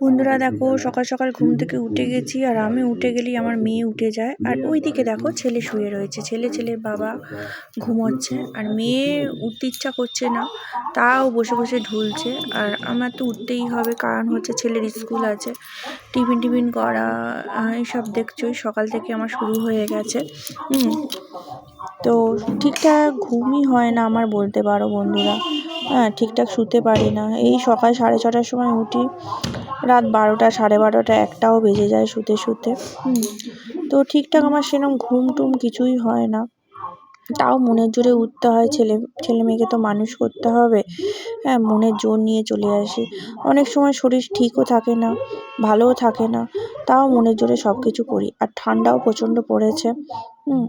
বন্ধুরা দেখো সকাল সকাল ঘুম থেকে উঠে গেছি আর আমি উঠে গেলেই আমার মেয়ে উঠে যায়। আর ওই দিকে দেখো ছেলে শুয়ে রয়েছে। ছেলে ছেলের বাবা ঘুমোচ্ছে আর মেয়ে উঠতে ইচ্ছা করছে না তাও বসে বসে ঢুলছে। আর আমার তো উঠতেই হবে কারণ হচ্ছে ছেলের স্কুল আছে। টিফিন টিফিন করা এইসব দেখছোই সকাল থেকে আমার শুরু হয়ে গেছে। তো ঠিকঠাক ঘুমই হয় না আমার বলতে পারো বন্ধুরা। হ্যাঁ ঠিকঠাক শুতে পারি না। এই সকাল সাড়ে ছটার সময় উঠি, রাত বারোটা, সাড়ে বারোটা, একটাও বেজে যায় শুতে শুতে। তো ঠিকঠাক আমার সেরকম ঘুম টুম কিছুই হয় না। তাও মনের জোরে উঠতে হয়, ছেলে ছেলে মেয়েকে তো মানুষ করতে হবে। হ্যাঁ মনের জোর নিয়ে চলে আসি। অনেক সময় শরীর ঠিকও থাকে না, ভালোও থাকে না, তাও মনের জোরে সব কিছু করি। আর ঠান্ডাও প্রচণ্ড পড়েছে। হুম।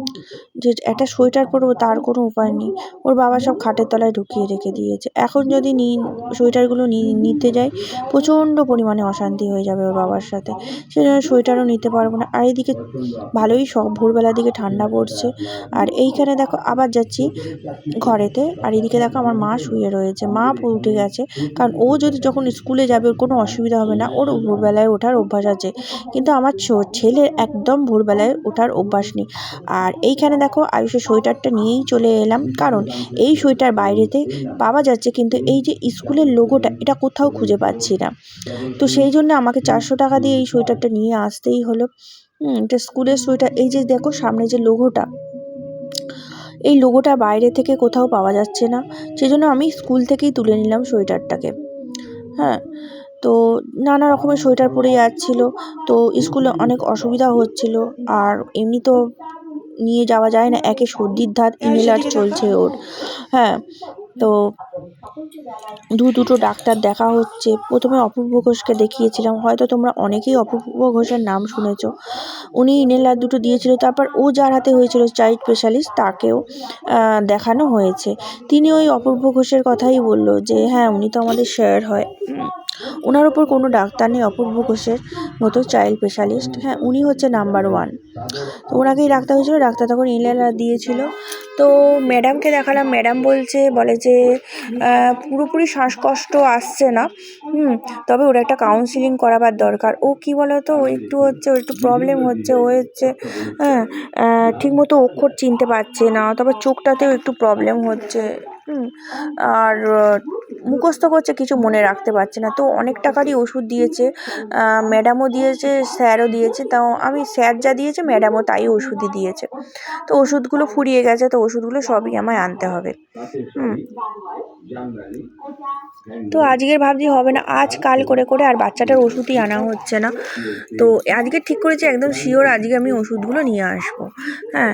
যে একটা সোয়েটার পরবো তার কোনো উপায় নেই। ওর বাবা সব খাটের তলায় ঢুকিয়ে রেখে দিয়েছে। এখন যদি নি, সোয়েটারগুলো নিতে যাই, প্রচণ্ড পরিমাণে অশান্তি হয়ে যাবে ওর বাবার সাথে। সেই জন্য সোয়েটারও নিতে পারব না। আর এদিকে ভালোই সব ভোরবেলার দিকে ঠান্ডা পড়ছে। আর এইখানে দেখো, আবার যাচ্ছি ঘরেতে। আর এদিকে দেখো, আমার মা শুয়ে রয়েছে। মা উঠে গেছে। কারণ ও যদি যখন স্কুলে যাবে, ওর কোনো অসুবিধা হবে না। ওর ভোরবেলায় ওঠার অভ্যাস আছে। কিন্তু আমার ছেলের একদম ভোরবেলায় ওঠার অভ্যাস নেই। আর এইখানে দেখো আয়ুষের সোয়েটারটা নিয়েই চলে এলাম। কারণ এই সোয়েটার বাইরেতে পাওয়া যাচ্ছে কিন্তু এই যে স্কুলের লোগোটা, এটা কোথাও খুঁজে পাচ্ছি না। তো সেই জন্য আমাকে চারশো টাকা দিয়ে এই সোয়েটারটা নিয়ে আসতেই হলো। এটা স্কুলের সোয়েটার। এই যে দেখো সামনে যে লোগোটা, এই লোগোটা বাইরে থেকে কোথাও পাওয়া যাচ্ছে না। সেই জন্য আমি স্কুল থেকেই তুলে নিলাম সোয়েটারটাকে। হ্যাঁ তো নানা রকমের সোয়েটার পরে যাচ্ছিল তো স্কুলে অনেক অসুবিধা হচ্ছিল। আর এমনি তো নিয়ে যাওয়া যায় না। একে সর্দির ধাত ইনহেলার চলছে ওর। হ্যাঁ তো দু দুটো ডাক্তার দেখা হচ্ছে। প্রথমে অপূর্ব ঘোষকে দেখিয়েছিলাম। হয়তো তোমরা অনেকেই অপূর্ব ঘোষের নাম শুনেছ। উনি ইনহেলার দুটো দিয়েছিল তারপর ও যার হাতে হয়েছিল চাইল্ড স্পেশালিস্ট তাকেও দেখানো হয়েছে। তিনি ওই অপূর্ব ঘোষের কথাই বলল যে হ্যাঁ উনি তো আমাদের শেয়ার হয়। ওনার ওপর কোনো ডাক্তার নেই অপূর্ব ঘোষের মতো চাইল্ড স্পেশালিস্ট হ্যাঁ উনি হচ্ছে নাম্বার ওয়ান তো ওনাকেই ডাক্তার হয়েছিল, ডাক্তার তখন ইনহেলার দিয়েছিল। তো ম্যাডামকে দেখালাম ম্যাডাম বলছে, বলে যে পুরোপুরি শ্বাসকষ্ট আসছে না, হুম, তবে ওর একটা কাউন্সিলিং করাবার দরকার। ও কি বলো তো ও একটু হচ্ছে ওর একটু প্রবলেম হচ্ছে, ও হচ্ছে হ্যাঁ ঠিকমতো অক্ষর চিনতে পারছে না, তবে চোখটাতেও একটু প্রবলেম হচ্ছে আর মুখস্থ করছে, কিছু মনে রাখতে পারছে না। তো অনেক টাকারই ওষুধ দিয়েছে ম্যাডামও দিয়েছে, স্যারও দিয়েছে, তাও আমি, স্যার যা দিয়েছে ম্যাডামও তাই ওষুধই দিয়েছে। তো ওষুধগুলো ফুরিয়ে গেছে, তো ওষুধগুলো সবই আমায় আনতে হবে। হুম। তো আজকের ভাবছি হবে না, আজ কাল করে করে আর বাচ্চাটার ওষুধই আনা হচ্ছে না। তো আজকে ঠিক করেছি, একদম শিওর আজকে আমি ওষুধগুলো নিয়ে আসব। হ্যাঁ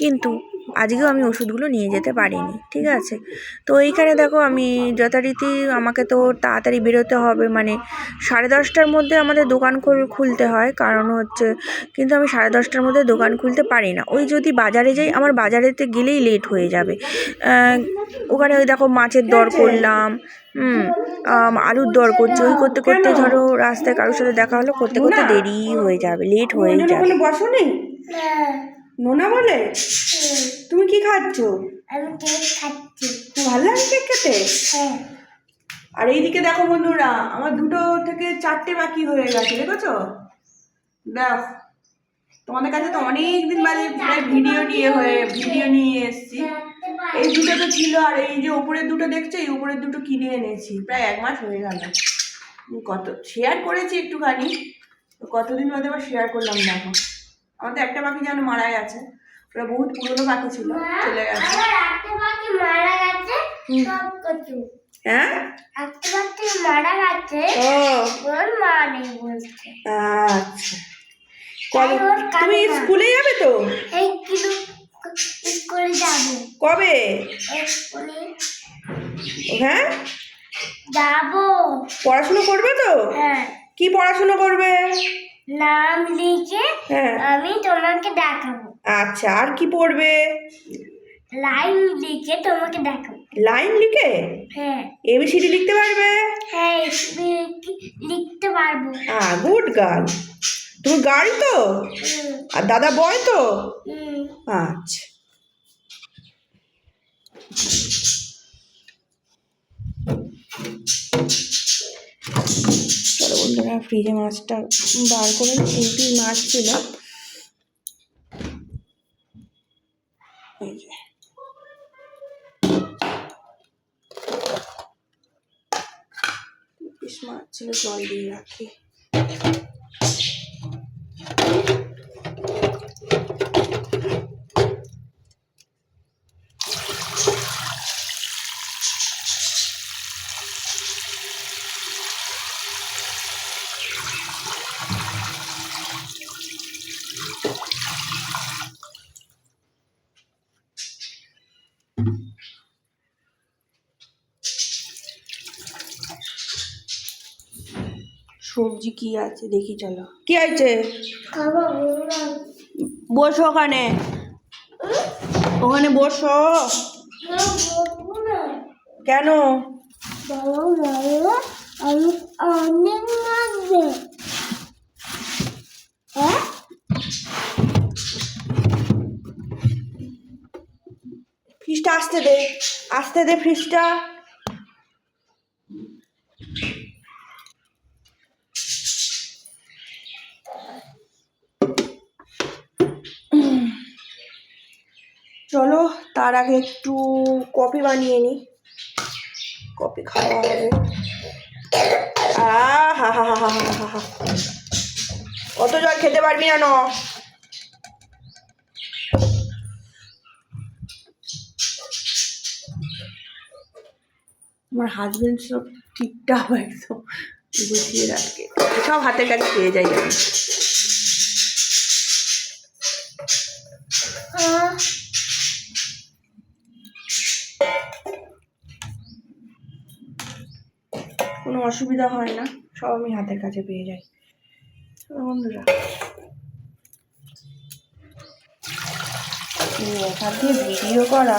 কিন্তু আজকেও আমি ওষুধগুলো নিয়ে যেতে পারিনি ঠিক আছে? তো এইখানে দেখো আমি যথারীতি আমাকে তো তাড়াতাড়ি বেরোতে হবে মানে সাড়ে দশটার মধ্যে আমাদের দোকান খুল- খুলতে হয় কারণ হচ্ছে কিন্তু আমি সাড়ে দশটার মধ্যে দোকান খুলতে পারি না। ওই যদি বাজারে যাই আমার বাজারেতে গেলেই লেট হয়ে যাবে। ওখানে ওই দেখো মাছের দর করলাম হুম আলুর দর করছি ওই করতে করতে ধরো রাস্তায় কারোর সাথে দেখা হলো করতে করতে দেরি হয়ে যাবে লেট হয়ে যাবে। বসো নেই? নোনা বলে? তুমি কি খাচ্ছ? আমি কেক খাচ্ছি। খুব ভালো লাগে কেক খেতে? হ্যাঁ। আর এইদিকে দেখো বন্ধুরা আমার দুটো থেকে চারটে বাকি হয়ে গেছে দেখেছ? দেখ তোমাদের কাছে তো অনেক দিন বাদে প্রায় ভিডিও নিয়ে হয়ে ভিডিও নিয়ে এসেছি। এই দুটো তো ছিল আর এই যে উপরের দুটো দেখছ এই উপরের দুটো কিনে এনেছি। প্রায় এক মাস হয়ে গেল। কত শেয়ার করেছি একটুখানি। কতদিন বাদে আবার শেয়ার করলাম দেখো। আমাদের একটা পাখি যেন মারা গেছে। ওটা বহুত পুরনো পাখি ছিল চলে গেছে। হ্যাঁ? ওর আচ্ছা। ওর তুমি স্কুলে যাবে তো? স্কুলে যাব। কবে? হ্যাঁ? যাব। পড়াশুনো করবে তো? হ্যাঁ। কি পড়াশুনো করবে? নাম লিখে হ্যাঁ। আমি তোমাকে দেখাবো। আচ্ছা আর কি পড়বে? লাইন লিখে তোমাকে দেখাবো। লাইন লিখে? হ্যাঁ। এবিসিডি লিখতে পারবে? হ্যাঁ লিখ- লিখতে পারব। হ্যাঁ গুড গার্ল। তুমি গার্ল তো? আর দাদা বয় তো। আচ্ছা। চলো বন্ধুরা, ফ্রিজে মাছটা বার করে তিনটি মাছ ছিল। পিস মাছ ছিল, জল দিয়ে রাখি। সবজি কি আছে? দেখি চলো। কি আছে? বসো ওখানে। ওখানে বসো। কেন? অনেক মারবে আসতে দে আসতে দে ফ্রিজটা। চলো, তার আগে একটু কফি বানিয়ে নিই কফি খাওয়া হবে। হা হা হা হা হা হা হা। অত জল খেতে পারবি না, ন? আমার হাজবেন্ড সব ঠিকঠাক একদম গুছিয়ে রাখে। সব হাতের কাছে পেয়ে যাই আমি। কোনো অসুবিধা হয় না, সব আমি হাতের কাছে পেয়ে যাই। বন্ধুরা। এখান দিয়ে ভিডিও করা।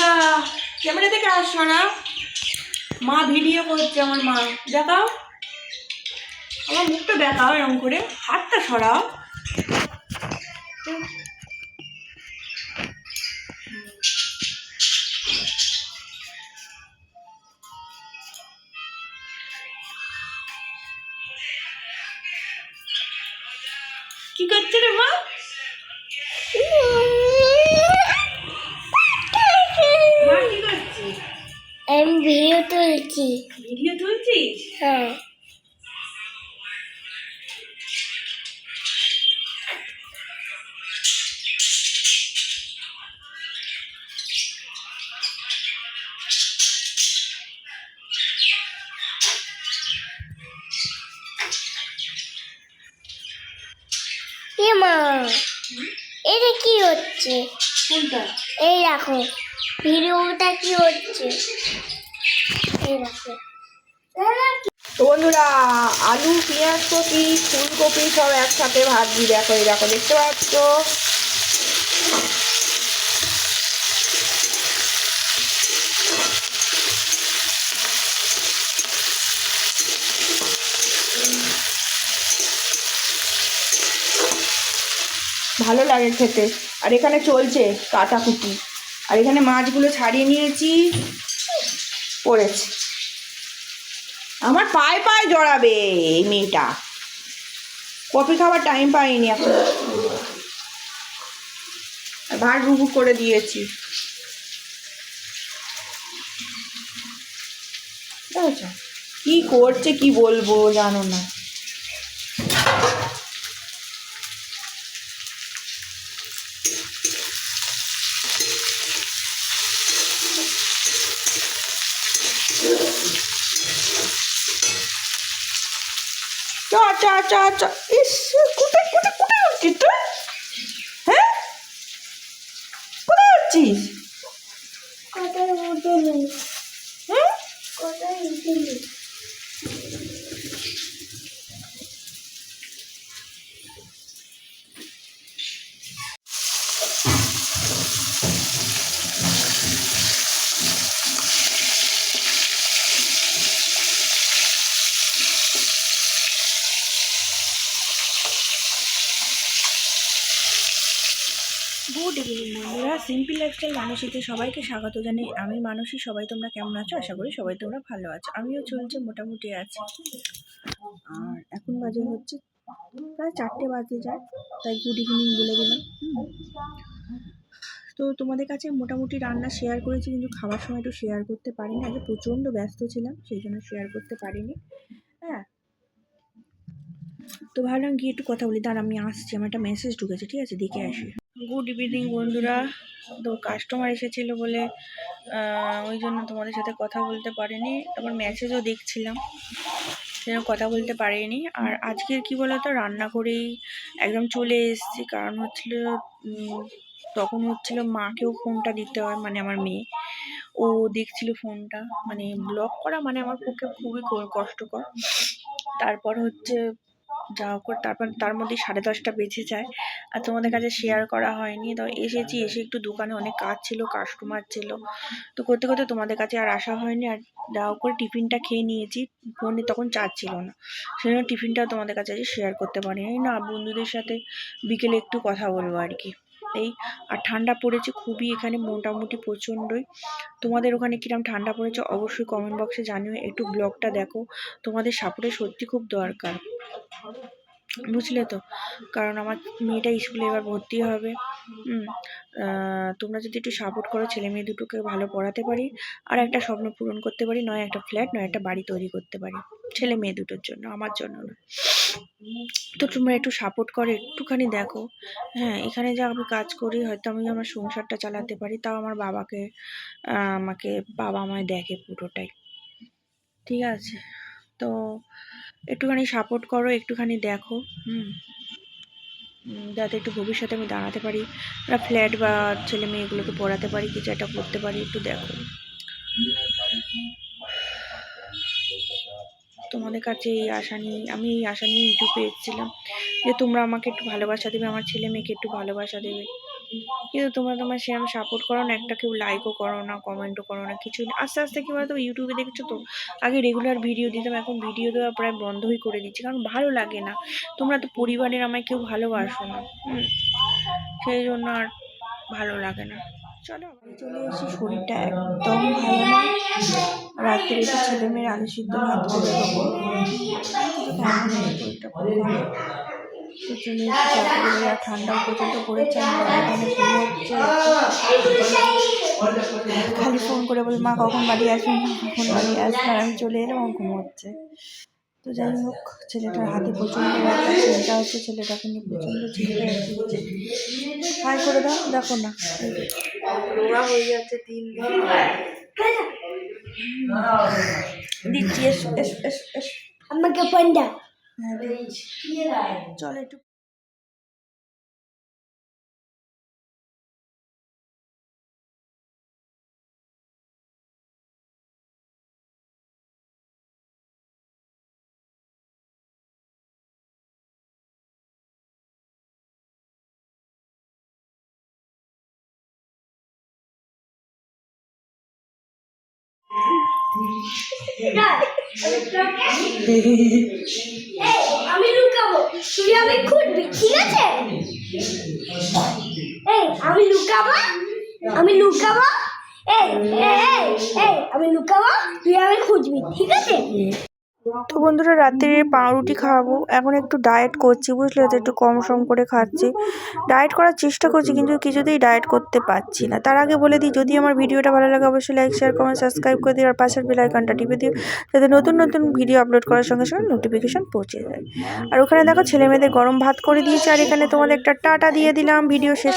বন্ধুরা, ক্যামেরা থেকে আসছো না। মা ভিডিও করছে আমার মা। দেখাও। আমার মুখটা দেখাও এরকম করে। হাতটা সরাও। কি করছে রে মা কি করছিস আমি ভিডিও তুলছি। ভিডিও তুলছিস? হ্যাঁ। মা? এটা কি হচ্ছে? এই দেখো ভিডিওটা কি হচ্ছে? তো বন্ধুরা, আলু, পেঁয়াজ, কপি, ফুলকপি সব একসাথে ভাজছি দেখো, এই দেখো, দেখতে পাচ্ছ? ভালো লাগে খেতে। আর এখানে চলছে কাটাকুটি। আর এখানে মাছগুলো ছাড়িয়ে নিয়েছি। পড়েছে আমার পায়ে পায়ে জড়াবে এই মেয়েটা। কফি খাবার টাইম পাইনি এখন। ভাত রুবু করে দিয়েছি? কি করছে কি বলব জানো না। আচ্ছা আচ্ছা আচ্ছা। ইস কোথায় কোথায় কোথায় যাচ্ছিস তুই? হ্যাঁ? কোথায় যাচ্ছিস কোথায় উঠেলি হুম কোথায় উঠেলি গুড ইভিনিং বন্ধুরা সিম্পল লাইফস্টাইল মানুষিতে সবাইকে স্বাগত জানাই। আমি মানুষই সবাই তোমরা কেমন আছো? আশা করি সবাই তোমরা ভালো আছো। আমিও চলছে মোটামুটি আছি। আর এখন বাজে হচ্ছে প্রায় চারটে বাজে যায় তাই গুড ইভিনিং বলে দিলাম। তো তোমাদের কাছে মোটামুটি রান্না শেয়ার করেছি, কিন্তু খাওয়ার সময় একটু শেয়ার করতে পারিনি। আগে প্রচণ্ড ব্যস্ত ছিলাম, সেই জন্য শেয়ার করতে পারিনি। হ্যাঁ। তো ভাবলাম গিয়ে একটু কথা বলি। দাঁড়া, আমি আসছি, আমার একটা মেসেজ ঢুকেছে, ঠিক আছে? দেখে আসি। গুড ইভিনিং বন্ধুরা। তো কাস্টমার এসেছিল বলে ওই জন্য তোমাদের সাথে কথা বলতে পারিনি। তারপর মেসেজও দেখছিলাম, সেরকম কথা বলতে পারিনি। আর আজকের কি বলতো, রান্না করেই একদম চলে এসেছি। কারণ হচ্ছিল তখন হচ্ছিল মাকেও ফোনটা দিতে হয় মানে আমার মেয়ে। ও দেখছিল ফোনটা মানে ব্লক করা মানে আমার পক্ষে খুবই কষ্টকর। তারপর হচ্ছে, যা হোক তারপর, তার মধ্যে সাড়ে দশটা বেজে যায়। আর তোমাদের কাছে শেয়ার করা হয়নি। তো এসেছি এসে একটু দোকানে অনেক কাজ ছিল কাস্টমার ছিল। তো করতে করতে তোমাদের কাছে আর আসা হয়নি। আর হোক করে টিফিনটা খেয়ে নিয়েছি। ফোনে তখন চার্জ ছিল না। সেই জন্য টিফিনটাও তোমাদের কাছে শেয়ার করতে পারিনি। না বন্ধুদের সাথে বিকেলে একটু কথা বলব আর কি। এই আর ঠান্ডা পড়েছে খুবই এখানে মোটামুটি প্রচণ্ডই। তোমাদের ওখানে কিরম ঠান্ডা পড়েছে অবশ্যই কমেন্ট বক্সে জানিও। একটু ব্লগটা দেখো। তোমাদের সাপোর্টে সত্যি খুব দরকার। বুঝলে তো? কারণ আমার মেয়েটা স্কুলে এবার ভর্তি হবে। তোমরা যদি একটু সাপোর্ট করো, ছেলে মেয়ে দুটোকে ভালো পড়াতে পারি। আর একটা স্বপ্ন পূরণ করতে পারি, নয় একটা ফ্ল্যাট নয় একটা বাড়ি তৈরি করতে পারি। ছেলে মেয়ে দুটোর জন্য, আমার জন্য তো তোমরা একটু সাপোর্ট করো, একটুখানি দেখো। হ্যাঁ এখানে যা আমি কাজ করি, হয়তো আমি আমার সংসারটা চালাতে পারি, তাও আমার বাবাকে আমাকে বাবা আমায় দেখে পুরোটাই। ঠিক আছে? তো একটুখানি সাপোর্ট করো, একটুখানি দেখো, হুম। যাতে একটু ভবিষ্যতে আমি দাঁড়াতে পারি, একটা ফ্ল্যাট বা ছেলে মেয়েগুলোকে পড়াতে পারি, কিছু একটা করতে পারি, একটু দেখো। তোমাদের কাছে এই আশা নিয়ে, আমি এই আশা নিয়ে ইউটিউবে এসেছিলাম যে তোমরা আমাকে একটু ভালোবাসা দেবে, আমার ছেলে মেয়েকে একটু ভালোবাসা দেবে। কিন্তু তোমরা তোমার সেরকম সাপোর্ট করো না, একটা কেউ লাইকও করো না কমেন্টও করো না কিছুই না। আস্তে আস্তে কী বলতো ইউটিউবে দেখছ তো? আগে রেগুলার ভিডিও দিতাম, এখন ভিডিও দেওয়া প্রায় বন্ধই করে দিচ্ছি, কারণ ভালো লাগে না। তোমরা তো পরিবারের আমায় কেউ ভালোবাসো না। সেই জন্য আর ভালো লাগে না। চলো চলে এসেছি, শরীরটা একদম ভালো না। রাত্রে একটু ছেলে মেয়ের আলু সিদ্ধ ভাত করে দেবো। শরীরটা খুব আর ঠান্ডাও পর্যন্ত পড়েছে খালি ফোন করে বলে মা কখন বাড়ি আসবেন মা কখন বাড়ি আসবেন আর আমি চলে এলাম ও ঘুমোচ্ছে তো যাই হোক ছেলেটার হাতে প্রচণ্ড চিন্তা হচ্ছে ছেলেটাকে নিয়ে প্রচণ্ড চিন্তা হচ্ছে হাই করে দাও দেখো না। হয়ে যাচ্ছে দিন। দিন দিচ্ছি এস এস এস এস। আমাকে পান্ডা চল একটু আমি লুকাবো তুই আমি খুঁজবি ঠিক আছে এই আমি লুকাবো আমি লুকাবো এই এই এই, আমি লুকাবো, তুই আমি খুঁজবি, ঠিক আছে? তো বন্ধুরা রাত্রে পাউরুটি খাওয়াবো। এখন একটু ডায়েট করছি, বুঝলে? তো একটু কম সম করে খাচ্ছি। ডায়েট করার চেষ্টা করছি, কিন্তু কিছুতেই ডায়েট করতে পারছি না। তার আগে বলে দিই, যদি আমার ভিডিওটা ভালো লাগে, অবশ্যই লাইক শেয়ার কমেন্ট সাবস্ক্রাইব করে দিও। আর পাশের বেল আইকনটা টিপে দিও, যাতে নতুন নতুন ভিডিও আপলোড করার সঙ্গে সঙ্গে নোটিফিকেশন পৌঁছে যায়। আর ওখানে দেখো ছেলে মেয়েদের গরম ভাত করে দিয়েছে। আর এখানে তোমাদের একটা টাটা দিয়ে দিলাম। ভিডিও শেষ